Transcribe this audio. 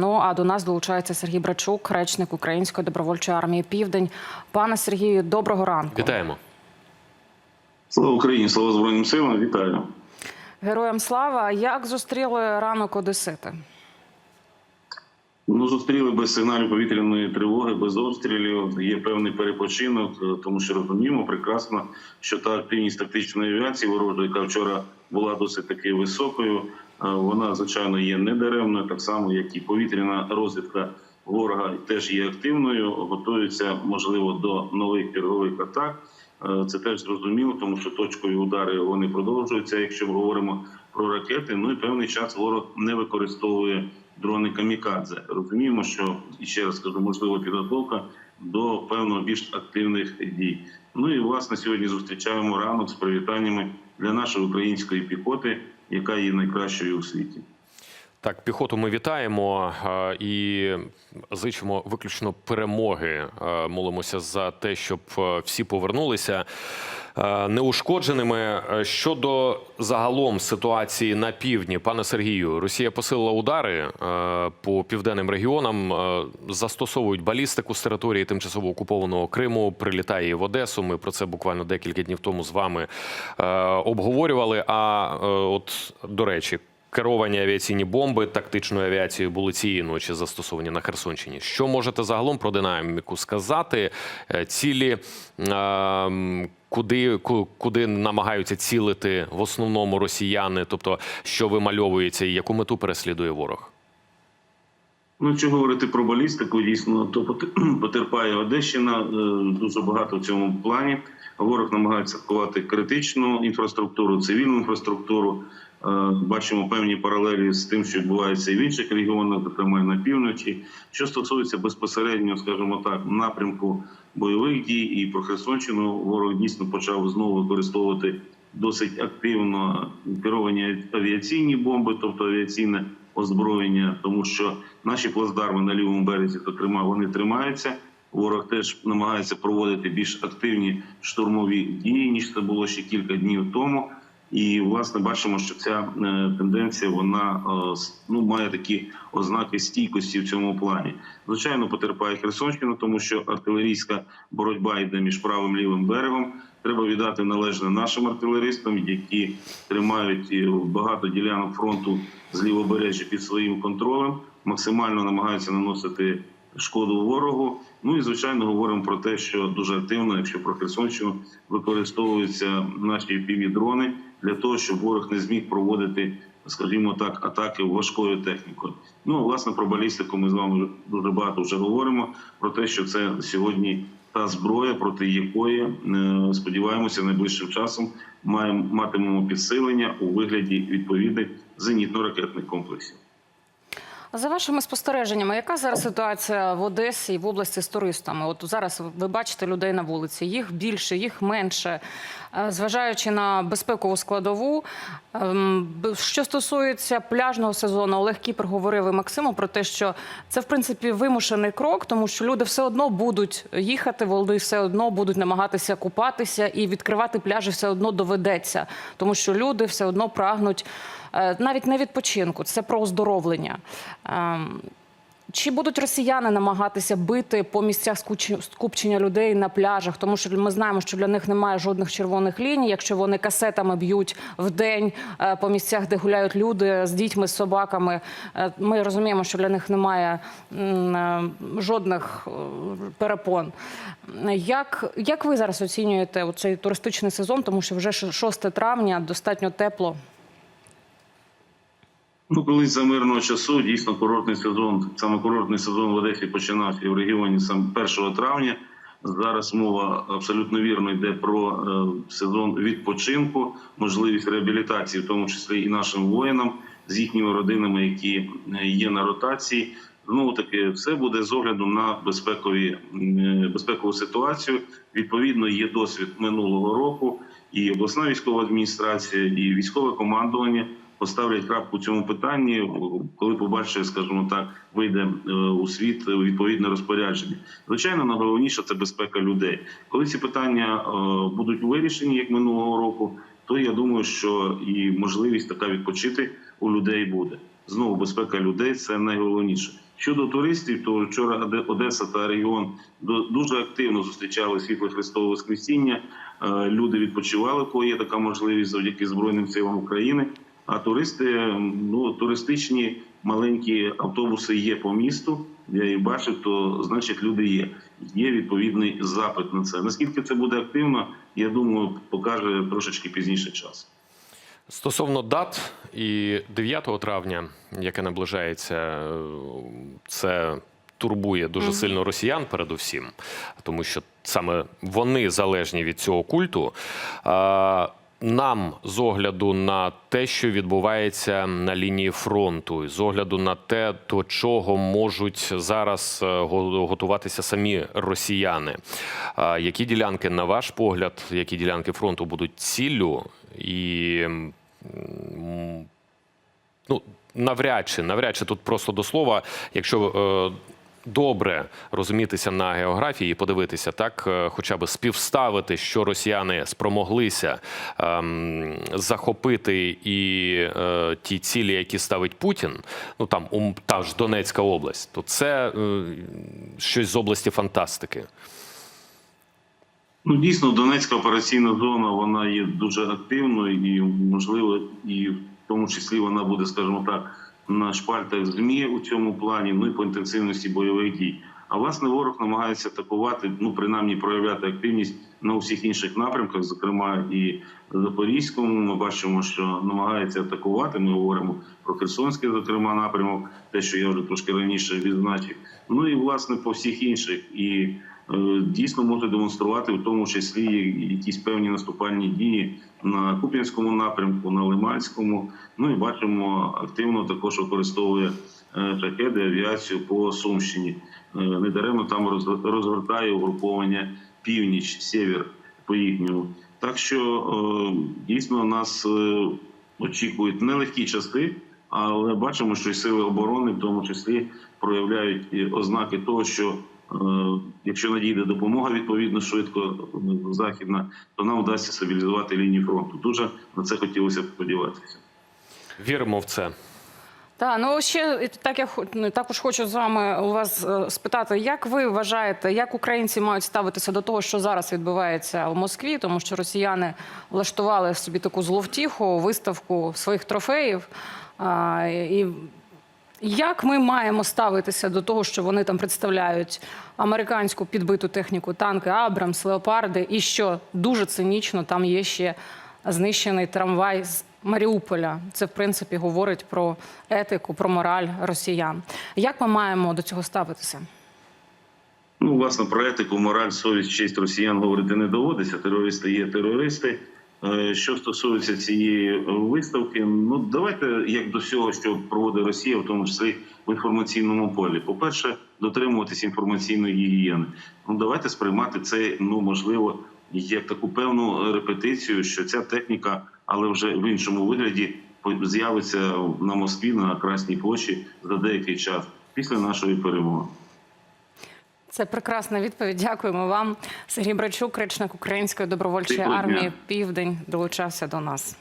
Ну а до нас долучається Сергій Брачук, речник Української добровольчої армії Південь. Пане Сергію, доброго ранку. Вітаємо. Слава Україні, слава Збройним силам, вітаю. Героям слава. Як зустріли ранок Одесити? Ну, зустріли без сигналів повітряної тривоги, без обстрілів. Є певний перепочинок, е, тому що розуміємо прекрасно, що та активність тактичної авіації ворожої, яка вчора була досить таки високою, вона звичайно є недаремною, так само як і повітряна розвідка ворога теж є активною. Готуються можливо до нових чергових атак. Е, Це теж зрозуміло, тому що точкові удари вони продовжуються. Якщо ми говоримо про ракети, ну і певний час ворог не використовує дрони камікадзе. Розуміємо, що і ще раз скажу, можливо, підготовка до певно більш активних дій. Ну і власне сьогодні зустрічаємо ранок з привітаннями для нашої української піхоти, яка є найкращою у світі. Так, піхоту ми вітаємо е, і зичимо виключно перемоги. Е, Молимося за те, щоб е, всі повернулися неушкодженими. Щодо загалом ситуації на півдні, пане Сергію, Росія посилила удари по південним регіонам, застосовують балістику з території тимчасово окупованого Криму, прилітає в Одесу. Ми про це буквально декілька днів тому з вами обговорювали. А от до речі. Керовані авіаційні бомби тактичною авіацією були цієї ночі застосовані на Херсонщині. Що можете загалом про динаміку сказати? Е, Цілі е, куди, куди намагаються цілити в основному росіяни? Тобто, що вимальовується і яку мету переслідує ворог? Ну, якщо говорити про балістику, дійсно, то пот- потерпає Одещина е, дуже багато в цьому плані. Ворог намагається атакувати критичну інфраструктуру, цивільну інфраструктуру. Е, Бачимо певні паралелі з тим, що відбувається і в інших регіонах, зокрема і на півночі. Що стосується безпосередньо, скажімо так, напрямку бойових дій і про Херсонщину, ворог дійсно почав знову використовувати досить активно керовані авіаційні бомби, тобто авіаційне озброєння, тому що наші плацдарми на лівому березі, зокрема, вони тримаються. Ворог теж намагається проводити більш активні штурмові дії ніж це було ще кілька днів тому. І власне бачимо, що ця е, тенденція вона е, ну має такі ознаки стійкості в цьому плані. Звичайно, потерпає Херсонщина, тому що артилерійська боротьба йде між правим і лівим берегом. Треба віддати належне нашим артилеристам, які тримають е, багато ділянок фронту з лівобережжя під своїм контролем, максимально намагаються наносити шкоду ворогу. Ну і звичайно говоримо про те, що дуже активно, якщо про Херсонщину використовуються наші півдрони для того, щоб ворог не зміг проводити, скажімо так, атаки важкою технікою. Ну власне про балістику ми з вами дуже багато вже говоримо про те, що це сьогодні та зброя, проти якої е, сподіваємося, найближчим часом маємо матимемо підсилення у вигляді відповідних зенітно-ракетних комплексів. За вашими спостереженнями, яка зараз ситуація в Одесі і в області з туристами? От зараз ви бачите людей на вулиці, їх більше, їх менше. Е, Зважаючи на безпекову складову, ем, що стосується пляжного сезону, Олег Кіпер говорив і Максиму про те, що це в принципі вимушений крок, тому що люди все одно будуть їхати, вони все одно будуть намагатися купатися і відкривати пляжі все одно доведеться, тому що люди все одно прагнуть е, навіть не відпочинку, це про оздоровлення. Чи будуть росіяни намагатися бити по місцях скупчення людей на пляжах? Тому що ми знаємо, що для них немає жодних червоних ліній. Якщо вони касетами б'ють в день е, по місцях, де гуляють люди з дітьми, з собаками, е, ми розуміємо, що для них немає е, жодних перепон. Як, як ви зараз оцінюєте цей туристичний сезон? Тому що вже ш- 6 травня достатньо тепло. Ну, колись за мирного часу дійсно курортний сезон, саме курортний сезон в Одесі починався і в регіоні сам 1 травня. Зараз мова абсолютно вірно йде про е, сезон відпочинку, можливість реабілітації, в тому числі і нашим воїнам з їхніми родинами, які е, є на ротації. Знову таки, все буде з огляду на безпекові м, безпекову ситуацію. Відповідно, є досвід минулого року, і обласна військова адміністрація, і військове командування поставлять крапку цьому питанні, коли побачить, скажімо так, вийде е, у світ відповідне розпорядження. Звичайно, найголовніше це безпека людей. Коли ці питання е, будуть вирішені, як минулого року, то я думаю, що і можливість така відпочити у людей буде. Знову безпека людей це найголовніше. Щодо туристів, то вчора Оде- Одеса та регіон дуже активно зустрічали світло Христового Воскресіння. Е, Люди відпочивали, коли є така можливість завдяки Збройним силам України. А туристи, ну туристичні маленькі автобуси є по місту. Я їх бачив, то значить люди є. Є відповідний запит на це. Наскільки це буде активно, я думаю, покаже трошечки пізніше час. Стосовно дат і 9 травня, яке наближається, це турбує дуже сильно росіян, передусім, тому що саме вони залежні від цього культу. Нам з огляду на те, що відбувається на лінії фронту, з огляду на те, до чого можуть зараз е, готуватися самі росіяни. Які ділянки, на ваш погляд, які ділянки фронту будуть ціллю і ну, навряд чи, навряд чи тут просто до слова, якщо е, добре розумітися на географії і подивитися, так, е, хоча б співставити, що росіяни спромоглися ем, захопити і е, ті цілі, які ставить Путін, ну там ум, та ж Донецька область, то це е, щось з області фантастики. Ну, дійсно, Донецька операційна зона вона є дуже активною і, можливо, і в тому числі вона буде, скажімо так, на шпальтах ЗМІ у цьому плані, ну і по інтенсивності бойових дій. А власне ворог намагається атакувати, ну принаймні проявляти активність на усіх інших напрямках, зокрема і Запорізькому. Ми бачимо, що намагається атакувати. Ми говоримо про Херсонський, зокрема, напрямок, те, що я вже трошки раніше відзначив. Ну і власне по всіх інших і дійсно може демонструвати в тому числі якісь певні наступальні дії на Куп'янському напрямку, на Лиманському. Ну і бачимо, активно також використовує е, шахеди, авіацію по Сумщині. Е, Недаремно там роз- розгортає угруповання північ, север по їхньому. Так що е, дійсно нас е, очікують нелегкі часи, але бачимо, що і сили оборони, в тому числі, проявляють ознаки того, що е, якщо надійде допомога відповідно швидко е, західна, то нам вдасться стабілізувати лінію фронту. Дуже на це хотілося б сподіватися. Віримо в це. Та ну ще так я хо- ну, також хочу з вами у вас е, спитати, як ви вважаєте, як українці мають ставитися до того, що зараз відбувається в Москві, тому що росіяни влаштували собі таку зловтіху, виставку своїх трофеїв. А, і як ми маємо ставитися до того, що вони там представляють американську підбиту техніку, танки, Абрамс, Леопарди, і що дуже цинічно там є ще знищений трамвай з Маріуполя. Це в принципі говорить про етику, про мораль росіян. Як ми маємо до цього ставитися? Ну, власне, про етику, мораль, совість, честь росіян говорити не доводиться. Терористи є терористи. Е, Що стосується цієї виставки, ну давайте як до всього, що проводить Росія, в тому числі в інформаційному полі. По-перше, дотримуватись інформаційної гігієни. Ну давайте сприймати це, ну можливо, як таку певну репетицію, що ця техніка, але вже в іншому вигляді, по- з'явиться на Москві на Красній площі за деякий час після нашої перемоги. Це прекрасна відповідь. Дякуємо вам. Сергій Брачук, речник Української добровольчої армії Південь, долучався до нас.